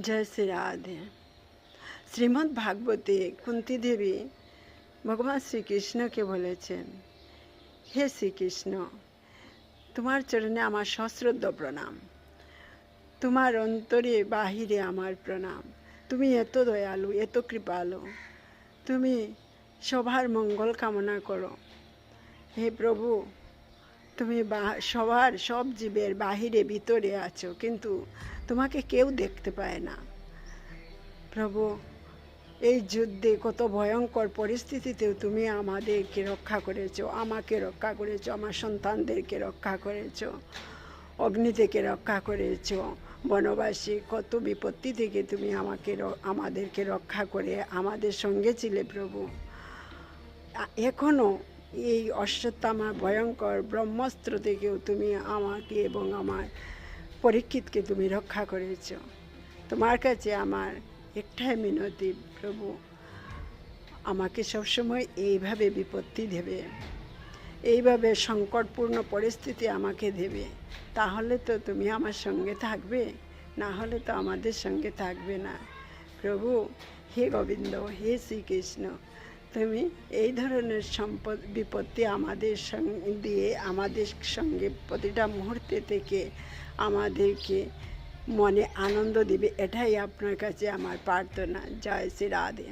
জয় শ্রী রাধে শ্রীমদ্ ভাগবতে কুন্তি দেবী ভগবান শ্রীকৃষ্ণকে বলেছেন, হে শ্রীকৃষ্ণ, তোমার চরণে আমার সশ্রদ্ধ প্রণাম। তোমার অন্তরে বাহিরে আমার প্রণাম। তুমি এত দয়ালু, এত কৃপালু। তুমি সবার মঙ্গল কামনা করো। হে প্রভু তুমি সবার, সব জীবের বাহিরে, ভিতরে আছো, কিন্তু তোমাকে কেউ দেখতে পায় না। প্রভু, এই যুদ্ধে কত ভয়ঙ্কর পরিস্থিতিতেও তুমি আমাদেরকে রক্ষা করেছ, আমাকে রক্ষা করেছ, আমার সন্তানদেরকে রক্ষা করেছ অগ্নি থেকে রক্ষা করেছ, বনবাসী, কত বিপত্তি থেকে তুমি আমাকে আমাদেরকে রক্ষা করে আমাদের সঙ্গে ছিলে প্রভু। এখনও এই অশ্বত্থামা ভয়ঙ্কর ব্রহ্মাস্ত্র থেকেও তুমি আমাকে এবং আমার পরীক্ষিতকে তুমি রক্ষা করেছ। তোমার কাছে আমার একটাই মিনতি, প্রভু। আমাকে সবসময় এইভাবে বিপত্তি দেবে। এইভাবে সংকটপূর্ণ পরিস্থিতি আমাকে দেবে। তাহলে তো তুমি আমার সঙ্গে থাকবে, না হলে তো আমাদের সঙ্গে থাকবে না। প্রভু, হে গোবিন্দ, হে শ্রীকৃষ্ণ তুমি এই ধরনের সম্পদ, বিপত্তি আমাদের সঙ্গে দিয়ে আমাদের সঙ্গে প্রতিটা মুহূর্তে থেকে আমাদেরকে মনে আনন্দ দিবে, এটাই আপনার কাছে আমার প্রার্থনা। জয় শ্রী রাধে।